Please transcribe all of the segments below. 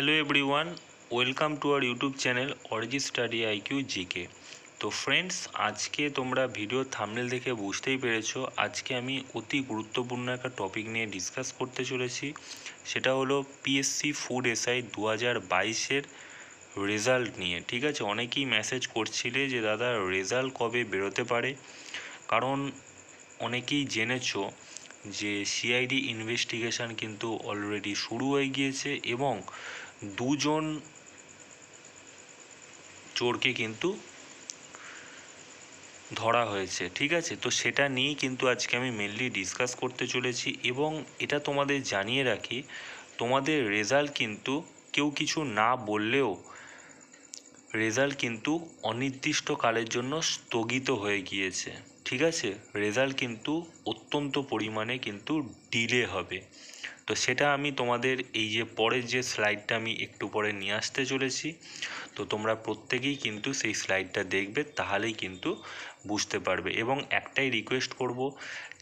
Hello everyone welcome to our YouTube channel অরিজি study IQ GK তো friends আজকে তোমরা video thumbnail দেখে বুঝতেই পেরেছ, আজকে আমি অতি গুরুত্বপূর্ণ একটা টপিক নিয়ে ডিসকাস করতে চলেছি। সেটা হলো পিএসসি ফুড এসআই দু হাজার বাইশের রেজাল্ট নিয়ে। ঠিক আছে? অনেকেই মেসেজ করছিলে যে, দাদা রেজাল্ট কবে বেরোতে পারে? কারণ অনেকেই জেনেছো যে সিআইডি ইনভেস্টিগেশন কিন্তু অলরেডি শুরু হয়ে গিয়েছে এবং দুজন চোরকে কিন্তু ধরা হয়েছে, ঠিক আছে? তো সেটা নিয়েই কিন্তু আজকে আমি মেনলি ডিসকাস করতে চলেছি এবং এটা তোমাদের জানিয়ে রাখি, তোমাদের রেজাল্ট কিন্তু কেউ কিছু না বললেও রেজাল্ট কিন্তু অনির্দিষ্টকালের জন্য স্থগিত হয়ে গিয়েছে, ঠিক আছে? রেজাল্ট কিন্তু অত্যন্ত পরিমাণে কিন্তু ডিলে হবে। তো সেটা আমি তোমাদের এই যে পরের যে স্লাইডটা আমি একটু পরে নিয়ে আসতে চলেছি, তো তোমরা প্রত্যেকেই কিন্তু সেই স্লাইডটা দেখবে, তাহলেই কিন্তু বুঝতে পারবে। এবং একটাই রিকোয়েস্ট করব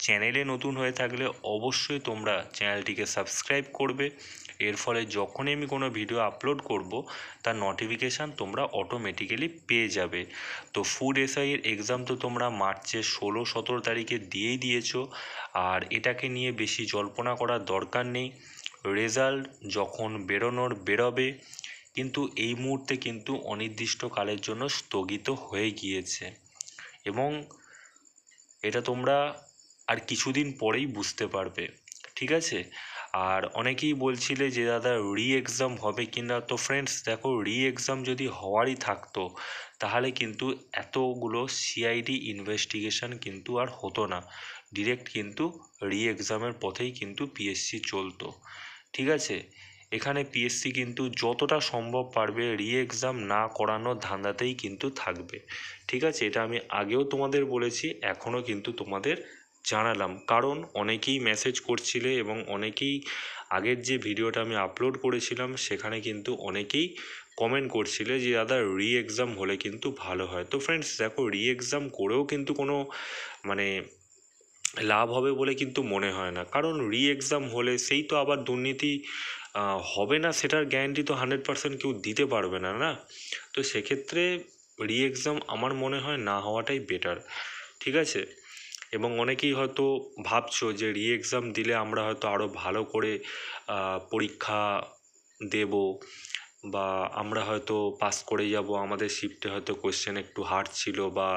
চ্যানেলে নতুন হয়ে থাকলে অবশ্যই তোমরা চ্যানেলটিকে সাবস্ক্রাইব করবে। এর ফলে যখনই আমি কোনো ভিডিও আপলোড করব, তার নোটিফিকেশান তোমরা অটোমেটিক্যালি পেয়ে যাবে। তো ফুড এসআইয়ের এক্সাম তো তোমরা মার্চের ষোলো, সতেরো তারিখে দিয়েই দিয়েছ। আর এটাকে নিয়ে বেশি জল্পনা করার দরকার নেই। রেজাল্ট যখন বেরোনোর বেরোবে, কিন্তু এই মুহূর্তে কিন্তু অনির্দিষ্টকালের জন্য স্থগিত হয়ে গিয়েছে। এবং এটা তোমরা আর কিছুদিন পরেই বুঝতে পারবে। ঠিক আছে? আর অনেকেই বলছিলে যে, দাদা রি এক্সাম হবে কি না? তো ফ্রেন্ডস দেখো রি এক্সাম যদি হওয়ারই থাকতো, তাহলে কিন্তু এতগুলো সিআইডি ইনভেস্টিগেশন কিন্তু আর হতো না। ডিরেক্ট কিন্তু রি এক্সামের পথেই কিন্তু পিএসসি চলতো। ঠিক আছে? এখানে পিএসসি কিন্তু যতটা সম্ভব পারবে রি এক্সাম না করানোর ধান্দাতেই কিন্তু থাকবে। ঠিক আছে? এটা আমি আগেও তোমাদের বলেছি, এখনও কিন্তু তোমাদের জানালাম। কারণ অনেকেই মেসেজ করছিলে এবং অনেকেই আগের যে ভিডিওটা আমি আপলোড করেছিলাম, সেখানে কিন্তু অনেকেই কমেন্ট করছিলে যে, দাদা রি এক্সাম হলে কিন্তু ভালো হয়। তো ফ্রেন্ডস দেখো রি এক্সাম করেও কিন্তু কোনো মানে লাভ হবে বলে কিন্তু মনে হয় না। কারণ রি এক্সাম হলে সেই তো আবার দুর্নীতি হবে না, সেটার গ্যারান্টি তো হান্ড্রেড পার্সেন্ট কেউ দিতে পারবে না না? তো সেক্ষেত্রে রি এক্সাম আমার মনে হয় না হওয়াটাই বেটার ঠিক আছে? এবং অনেকেই হয়তো ভাবছ যে রি এক্সাম দিলে আমরা হয়তো আরও ভালো করে পরীক্ষা দেব বা আমরা হয়তো পাস করে যাব। আমাদের শিফটে হয়তো কোয়েশ্চেন একটু হার্ড ছিল বা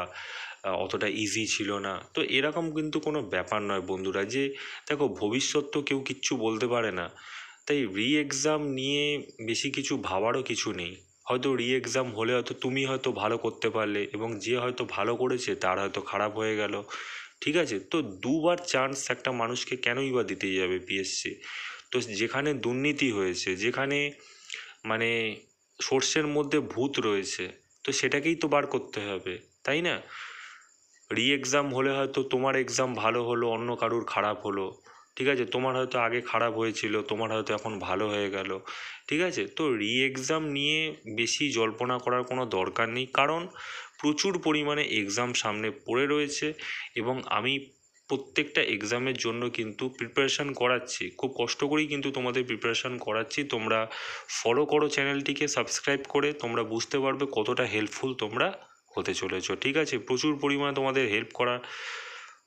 অতটা ইজি ছিল না। তো এরকম কিন্তু কোনো ব্যাপার নয় বন্ধুরা যে, দেখো ভবিষ্যৎ তো কেউ কিচ্ছু বলতে পারে না। তাই রি এক্সাম নিয়ে বেশি কিছু ভাবারও কিছু নেই। হয়তো রি এক্সাম হলে হয়তো তুমি হয়তো ভালো করতে পারলে এবং যে হয়তো ভালো করেছে তার হয়তো খারাপ হয়ে গেল। ঠিক আছে? তো দুবার চান্স একটা মানুষকে কেনই বা দিতে যাবে পিএসসি তো যেখানে দুর্নীতি হয়েছে, যেখানে মানে সোর্সের মধ্যে ভূত রয়েছে, তো সেটাকেই তো বার করতে হবে, তাই না? রি এক্সাম হলে হয়তো তোমার এক্সাম ভালো হলো, অন্য কারুর খারাপ হলো, ঠিক আছে? তোমার হয়তো আগে খারাপ হয়েছিল, তোমার হয়তো এখন ভালো হয়ে গেল, ঠিক আছে? তো রি এক্সাম নিয়ে বেশি জল্পনা করার কোনো দরকার নেই, কারণ প্রচুর পরিমাণে এক্সাম সামনে পড়ে রয়েছে এবং আমি প্রত্যেকটা এক্সামের জন্য কিন্তু প্রিপারেশান করাচ্ছি। খুব কষ্ট করেই কিন্তু তোমাদের প্রিপারেশান করাচ্ছি। তোমরা ফলো করো চ্যানেলটিকে সাবস্ক্রাইব করে, তোমরা বুঝতে পারবে কতটা হেল্পফুল তোমরা হতে চলেছো। ঠিক আছে? প্রচুর পরিমাণে তোমাদের হেল্প করা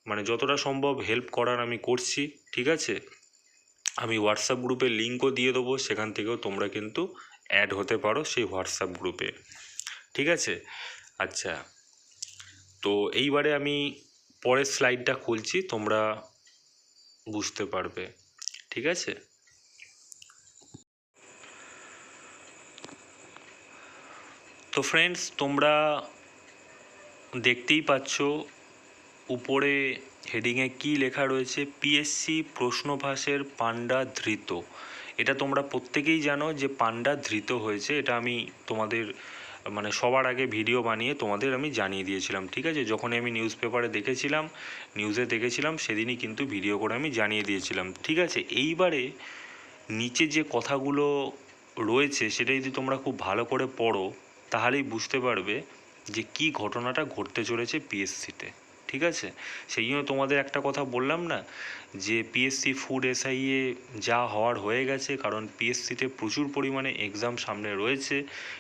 মানে যতটা সম্ভব হেল্প করার আমি করছি। ঠিক আছে? আমি হোয়াটসঅ্যাপ গ্রুপে লিঙ্কও দিয়ে দেবো, সেখান থেকেও তোমরা কিন্তু অ্যাড হতে পারো সেই হোয়াটসঅ্যাপ গ্রুপে ঠিক আছে? আচ্ছা। তো এইবারে আমি পরের স্লাইডটা খুলছি, তোমরা বুঝতে পারবে। ঠিক আছে? তো ফ্রেন্ডস তোমরা দেখতেই পাচ্ছ, উপরে হেডিংয়ে কি লেখা রয়েছে? পিএসসি প্রশ্নভাসের পান্ডা ধৃত। এটা তোমরা প্রত্যেকেই জানো যে পান্ডা ধৃত হয়েছে। এটা আমি তোমাদের মানে সবার আগে ভিডিও বানিয়ে তোমাদের আমি জানিয়ে দিয়েছিলাম, ঠিক আছে? যখনই আমি নিউজ পেপারে দেখেছিলাম নিউজে দেখেছিলাম, সেদিনই কিন্তু ভিডিও করে আমি জানিয়ে দিয়েছিলাম, ঠিক আছে? এইবারে নিচে যে কথাগুলো রয়েছে, সেটা যদি তোমরা খুব ভালো করে পড়ো, তাহলেই বুঝতে পারবে যে কি ঘটনাটা ঘটতে চলেছে পিএসসিতে ঠিক আছে? সেই জন্য তোমাদের একটা কথা বললাম না? যে পিএসসি ফুড এসআইএ যা হওয়ার হয়ে গেছে, কারণ পিএসসিতে প্রচুর পরিমাণে এক্সাম সামনে রয়েছে,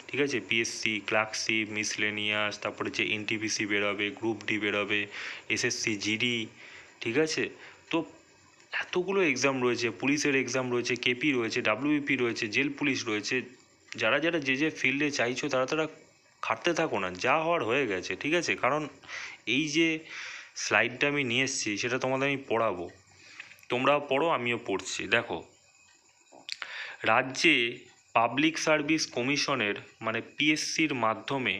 ঠিক আছে? পিএসসি ক্লার্কশিপ মিসলেনিয়াস তারপরে যে এনটিপিসি বেরোবে গ্রুপ ডি বেরোবে এসএসসি জিডি ঠিক আছে? তো এতগুলো এক্সাম রয়েছে, পুলিশের এক্সাম রয়েছে কেপি রয়েছে ডাব্লিউপি রয়েছে, জেল পুলিশ রয়েছে, যারা যারা যে যে ফিল্ডে চাইছো, তারা তারা খাটতে থাকো না, যা হওয়ার হয়ে গেছে, ঠিক আছে? কারণ এই যে স্লাইডটা আমি নিয়ে এসেছি, সেটা তোমাদের আমি পড়াবো। তোমরাও পড়ো, আমিও পড়ছি। দেখো, রাজ্যে পাবলিক সার্ভিস কমিশনের মানে পিএসসির মাধ্যমে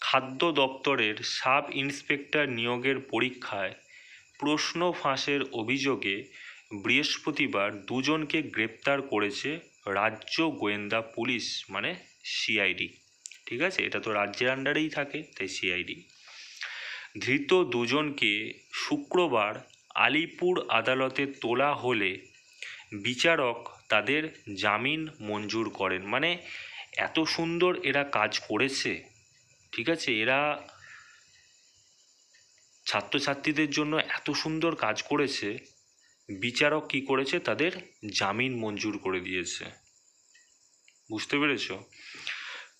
খাদ্য দপ্তরের সাব ইন্সপেক্টর নিয়োগের পরীক্ষায় প্রশ্ন ফাঁসের অভিযোগে বৃহস্পতিবার দুজনকে গ্রেপ্তার করেছে রাজ্য গোয়েন্দা পুলিশ মানে সিআইডি ঠিক আছে? এটা তো রাজ্যের আন্ডারেই থাকে, তাই সিআইডি ধৃত দুজনকে শুক্রবার আলিপুর আদালতে তোলা হলে বিচারক তাদের জামিন মঞ্জুর করেন। মানে এত সুন্দর এরা কাজ করেছে, ঠিক আছে? এরা ছাত্রছাত্রীদের জন্য এত সুন্দর কাজ করেছে, বিচারক কি করেছে? তাদের জামিন মঞ্জুর করে দিয়েছে। বুঝতে পেরেছ?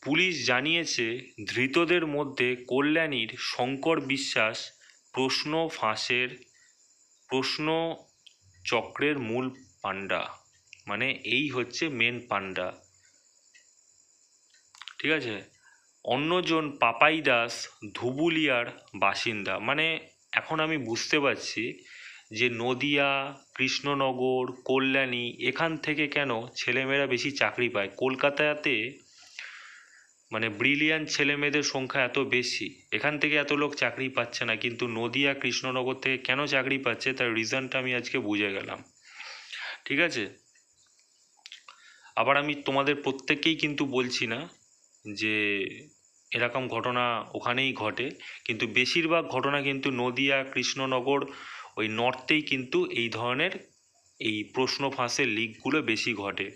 পুলিশ জানিয়েছে, ধৃতদের মধ্যে কল্যাণীর শঙ্কর বিশ্বাস প্রশ্ন ফাঁসের প্রশ্ন চক্রের মূল পাণ্ডা। মানে এই হচ্ছে মেন পাণ্ডা। ঠিক আছে? অন্যজন পাপাই দাস ধুবুলিয়ার বাসিন্দা। মানে এখন আমি বুঝতে পারছি যে নদিয়া, কৃষ্ণনগর, কল্যাণী, এখান থেকে কেন ছেলেমেয়েরা বেশি চাকরি পায়? কলকাতাতে মানে ব্রিলিয়ান্ট ছেলে মেয়েদের সংখ্যা এত বেশি, এখান থেকে এত লোক চাকরি পাচ্ছে না, কিন্তু নদিয়া কৃষ্ণনগর থেকে কেন চাকরি পাচ্ছে তার রিজনটা আমি আজকে বুঝে গেলাম। ঠিক আছে? আবার আমি তোমাদের প্রত্যেককেই কিন্তু বলছি না যে এরকম ঘটনা ওখানেই ঘটে, কিন্তু বেশিরভাগ ঘটনা কিন্তু নদিয়া, কৃষ্ণনগর, ওই নর্থেই কিন্তু এই ধরনের এই প্রশ্ন ফাঁসের লিকগুলো বেশি ঘটে।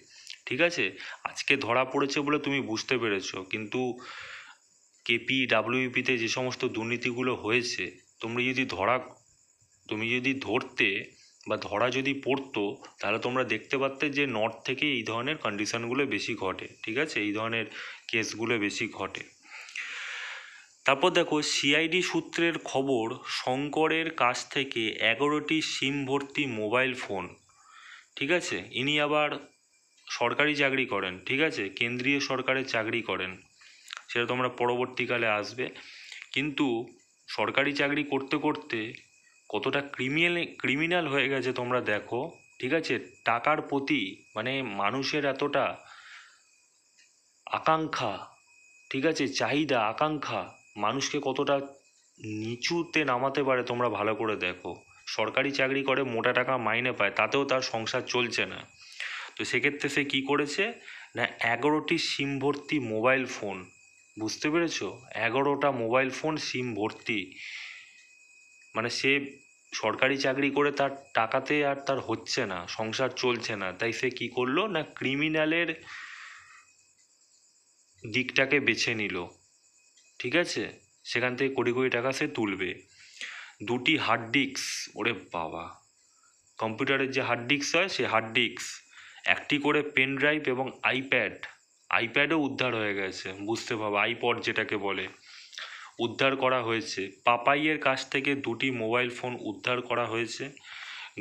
ঠিক আছে? আজকে ধরা পড়েছে বলে তুমি বুঝতে পেরেছ। কিন্তু কেপি ডাব্লিউপিতে যে সমস্ত দুর্নীতিগুলো হয়েছে, তোমরা যদি ধরা, তুমি যদি ধরতে বা ধরা যদি পড়তো, তাহলে তোমরা দেখতে পারতে যে নর্থ থেকে এই ধরনের কন্ডিশনগুলো বেশি ঘটে, ঠিক আছে? এই ধরনের কেসগুলো বেশি ঘটে। তারপর দেখো সিআইডি সূত্রের খবর, শঙ্করের কাছ থেকে এগারোটি সিম ভর্তি মোবাইল ফোন ঠিক আছে? ইনি আবার সরকারি চাকরি করেন, ঠিক আছে? কেন্দ্রীয় সরকারের চাকরি করেন। সেটা তোমরা পরবর্তীকালে আসবে। কিন্তু সরকারি চাকরি করতে করতে কতটা ক্রিমিনাল ক্রিমিনাল হয়ে গেছে তোমরা দেখো, ঠিক আছে? টাকার প্রতি মানে মানুষের এতটা আকাঙ্ক্ষা, ঠিক আছে? চাহিদা, আকাঙ্ক্ষা মানুষকে কতটা নিচুতে নামাতে পারে তোমরা ভালো করে দেখো। সরকারি চাকরি করে মোটা টাকা মাইনে পায়, তাতেও তার সংসার চলছে না। তো সেক্ষেত্রে সে কী করেছে? না, এগারোটি সিম ভর্তি মোবাইল ফোন বুঝতে পেরেছ? এগারোটা মোবাইল ফোন সিম ভর্তি। মানে সে সরকারি চাকরি করে তার টাকাতে আর তার হচ্ছে না, সংসার চলছে না। তাই সে কী করল? না ক্রিমিনালের দিকটাকে বেছে নিল। ঠিক আছে? সেখান থেকে কোটি কোটি টাকা সে তুলবে। দুটি হার্ড ডিস্ক ওরে বাবা! কম্পিউটারের যে হার্ড ডিস্ক হয়, সে হার্ড ডিস্ক একটি করে পেন ড্রাইভ এবং আইপ্যাড আইপ্যাডও উদ্ধার হয়ে গেছে, বুঝতে পারব আইপড যেটাকে বলে। উদ্ধার করা হয়েছে। পাপাইয়ের কাছ থেকে দুটি মোবাইল ফোন উদ্ধার করা হয়েছে।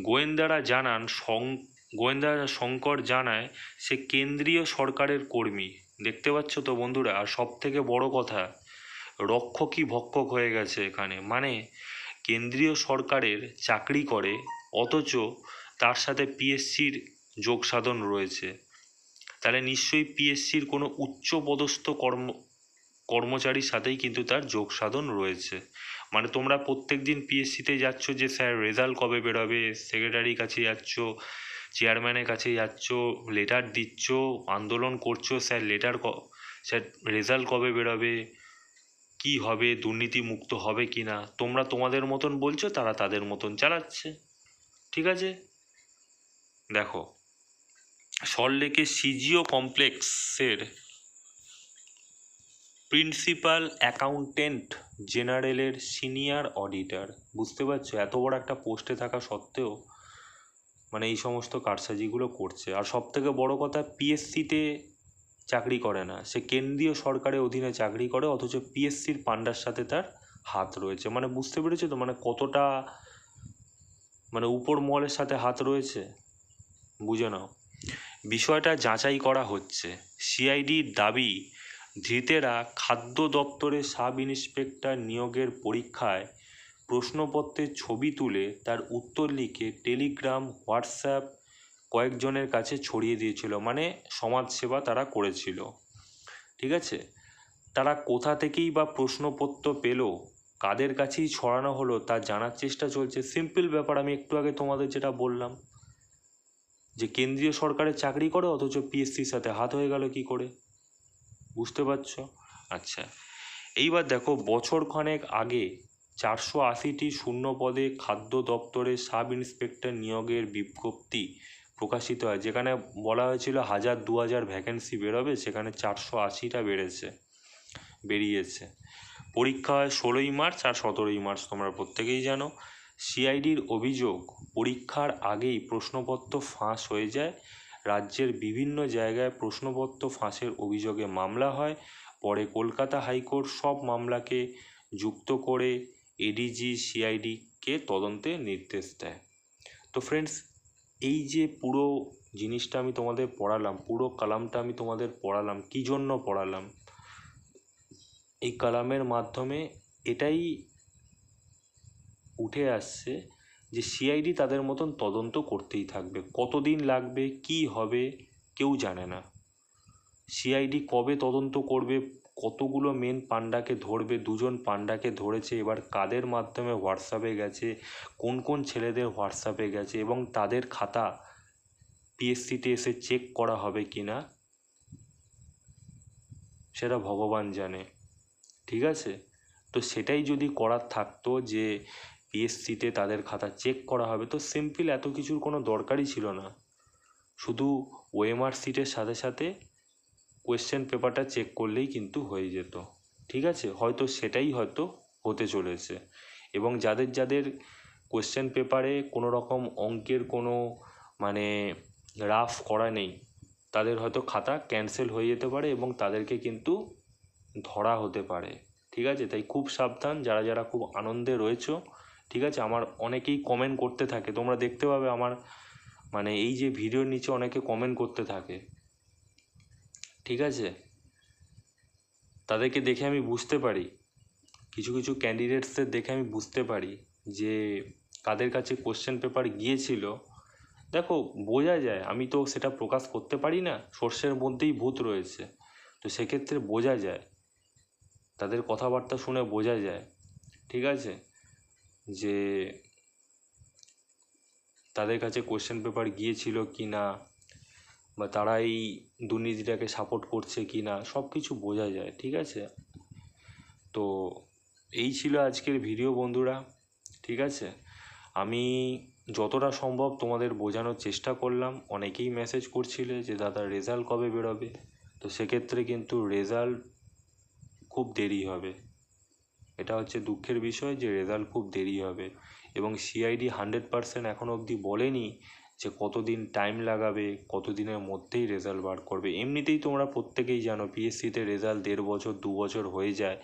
গোয়েন্দারা জানান, সং, গোয়েন্দারা শঙ্কর জানায়, সে কেন্দ্রীয় সরকারের কর্মী। দেখতে পাচ্ছ তো বন্ধুরা, আর সব থেকে বড় কথা, রক্ষকই ভক্ষক হয়ে গেছে এখানে। মানে কেন্দ্রীয় সরকারের চাকরি করে, অথচ তার সাথে পিএসসির যোগ সাধন রয়েছে। তাহলে নিশ্চয়ই পিএসসির কোনো উচ্চ পদস্থ কর্ম, কর্মচারীর সাথেই কিন্তু তার যোগ সাধন রয়েছে। মানে তোমরা প্রত্যেক দিন পিএসসিতে যাচ্ছ যে, স্যার, রেজাল্ট কবে বেরোবে? সেক্রেটারির কাছে যাচ্ছ? চেয়ারম্যানের কাছে যাচ্ছ? লেটার দিচ্ছ? আন্দোলন করছ? স্যার, লেটার ক, স্যার, রেজাল্ট কবে বেরোবে? কি হবে? দুর্নীতি মুক্ত হবে কি না? তোমরা তোমাদের মতন বলছো, তারা তাদের মতন চালাচ্ছে। ঠিক আছে? দেখো সল্টলেকের সিজিও কমপ্লেক্সের প্রিন্সিপাল অ্যাকাউন্টেন্ট জেনারেলের সিনিয়র অডিটর। বুঝতে পারছ? এত বড় একটা পোস্টে থাকা সত্ত্বেও মানে এই সমস্ত কারসাজিগুলো করছে। আর সব থেকে বড় কথা, পিএসসিতে চাকরি করে না। সে কেন্দ্রীয় সরকারের অধীনে চাকরি করে, অথচ পিএসসির পান্ডার সাথে তার হাত রয়েছে। মানে বুঝতে পেরেছ তো? মানে কতটা মানে উপর মহলের সাথে হাত রয়েছে? বুঝে নাও। বিষয়টা যাচাই করা হচ্ছে। সিআইডির দাবি, ধৃতেরা খাদ্য দপ্তরের সাব ইন্সপেক্টর নিয়োগের পরীক্ষায় প্রশ্নপত্রের ছবি তুলে তার উত্তর লিখে টেলিগ্রাম, হোয়াটসঅ্যাপ কয়েকজনের কাছে ছড়িয়ে দিয়েছিল। মানে সমাজসেবা তারা করেছিল। ঠিক আছে? তারা কোথা থেকেই বা প্রশ্নপত্র পেল, কাদের কাছেই ছড়ানো হলো তা জানার চেষ্টা চলছে। সিম্পল ব্যাপার, আমি একটু আগে তোমাদের যেটা বললাম। যে কেন্দ্রীয় সরকারের চাকরি করে, অথচ পিএসসির সাথে হাত হয়ে গেল কি করে? বুঝতে পারছ? আচ্ছা এইবার দেখো, বছর খানেক আগে চারশো আশিটি শূন্য পদে খাদ্য দপ্তরের সাব ইন্সপেক্টর নিয়োগের বিজ্ঞপ্তি প্রকাশিত হয়, যেখানে বলা হয়েছিল হাজার দু হাজার ভ্যাকেন্সি বেরোবে, সেখানে চারশো আশিটা বেড়েছে, বেরিয়েছে। পরীক্ষা হয় ষোলোই মার্চ আর সতেরোই মার্চ, তোমরা প্রত্যেকেই জানো। সিআইডির অভিযোগ, পরীক্ষার আগেই প্রশ্নপত্র ফাঁস হয়ে যায়। রাজ্যের বিভিন্ন জায়গায় প্রশ্নপত্র ফাঁসের অভিযোগে মামলা হয়। পরে কলকাতা হাইকোর্ট সব মামলাকে যুক্ত করে এডিজি, সিআইডিকে তদন্তে নির্দেশ দেয়। তো ফ্রেন্ডস এই যে পুরো জিনিসটা আমি তোমাদের পড়ালাম, পুরো কালামটা আমি তোমাদের পড়ালাম, কী জন্য পড়ালাম? এই কালামের মাধ্যমে এটাই উঠে আসছে যে সিআইডি তাদের মতন তদন্ত করতেই থাকবে। কতদিন লাগবে? কি হবে? কেউ জানে না। সিআইডি কবে তদন্ত করবে? কতগুলো মেন পান্ডাকে ধরবে? দুজন পান্ডাকে ধরেছে। এবার কাদের মাধ্যমে হোয়াটসঅ্যাপে গেছে? কোন কোন ছেলেদের হোয়াটসঅ্যাপে গেছে? এবং তাদের খাতা পিএসসিতে এসে চেক করা হবে কি না সেটা ভগবান জানে। ঠিক আছে? তো সেটাই যদি করার থাকতো যে পিএসসিতে তাদের খাতা চেক করা হবে। তো সিম্পল এত কিছুর কোনো দরকারই ছিল না। শুধু ওএমআর সিটের সাথে সাথে কোয়েশ্চেন পেপারটা চেক করলেই কিন্তু হয়ে যেত। ঠিক আছে? হয়তো সেটাই হয়তো হতে চলেছে। এবং যাদের যাদের কোয়েশ্চেন পেপারে কোনো রকম অঙ্কের কোনো মানে রাফ করা নেই, তাদের হয়তো খাতা ক্যান্সেল হয়ে যেতে পারে এবং তাদেরকে কিন্তু ধরা হতে পারে। ঠিক আছে? তাই খুব সাবধান, যারা যারা খুব আনন্দে রয়েছো ঠিক আছে? আমার অনেকেই কমেন্ট করতে থাকে। তোমরা দেখতে পাবে আমার মানে এই যে ভিডিওর নিচে অনেকে কমেন্ট করতে থাকে। ঠিক আছে? তাদেরকে দেখে আমি বুঝতে পারি। কিছু কিছু ক্যান্ডিডেটসদের দেখে আমি বুঝতে পারি যে কাদের কাছে কোশ্চেন পেপার গিয়েছিল। দেখো, বোঝা যায়, আমি তো সেটা প্রকাশ করতে পারি না, সর্ষের মধ্যেই ভূত রয়েছে। তো সেক্ষেত্রে বোঝা যায়, তাদের কথাবার্তা শুনে বোঝা যায়। ঠিক আছে? যে তাদের কাছে কোশ্চেন পেপার গিয়েছিল কি না বা তারা এই দুর্নীতিটাকে সাপোর্ট করছে কি না সব কিছু বোঝা যায়, ঠিক আছে? তো এই ছিল আজকের ভিডিও বন্ধুরা, ঠিক আছে? আমি যতটা সম্ভব তোমাদের বোঝানোর চেষ্টা করলাম, অনেকেই মেসেজ করছিলে যে, দাদা রেজাল্ট কবে বেরোবে? তো সেক্ষেত্রে কিন্তু রেজাল্ট খুব দেরি হবে। এটা হচ্ছে দুঃখের বিষয় যে রেজাল্ট খুব দেরি হবে। এবং সিআইডি হান্ড্রেড পারসেন্ট এখনও অবধি বলেনি যে কতদিন টাইম লাগাবে, কতদিনের মধ্যেই রেজাল্ট বার করবে। এমনিতেই তোমরা প্রত্যেকেই জানো পিএসসিতে রেজাল্ট দেড় বছর, দু বছর হয়ে যায়।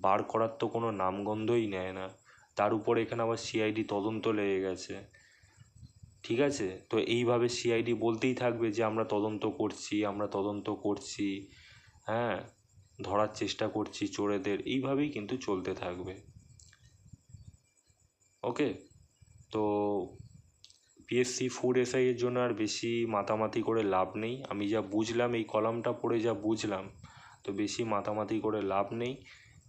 বার করার তো কোনো নামগন্ধই নেয় না। তার উপরে এখানে আবার সিআইডি তদন্ত লেগে গেছে। ঠিক আছে? তো এইভাবে সিআইডি বলতেই থাকবে যে আমরা তদন্ত করছি, আমরা তদন্ত করছি। হ্যাঁ? ধরার চেষ্টা করছি চোরেদের, এইভাবেই কিন্তু চলতে থাকবে। ওকে? তো পিএসসি ফুড এসআইয়ের জন্য আর বেশি মাতামাতি করে লাভ নেই। আমি যা বুঝলাম, এই কলামটা পড়ে যা বুঝলাম, তো বেশি মাতামাতি করে লাভ নেই।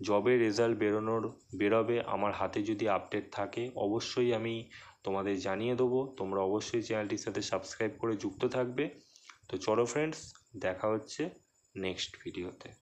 জবে রেজাল্ট বেরোনোর, বেরোবে, আমার হাতে যদি আপডেট থাকে, অবশ্যই আমি তোমাদের জানিয়ে দেবো। তোমরা অবশ্যই চ্যানেলটির সাথে সাবস্ক্রাইব করে যুক্ত থাকবে। তো চলো ফ্রেন্ডস দেখা হচ্ছে নেক্সট ভিডিওতে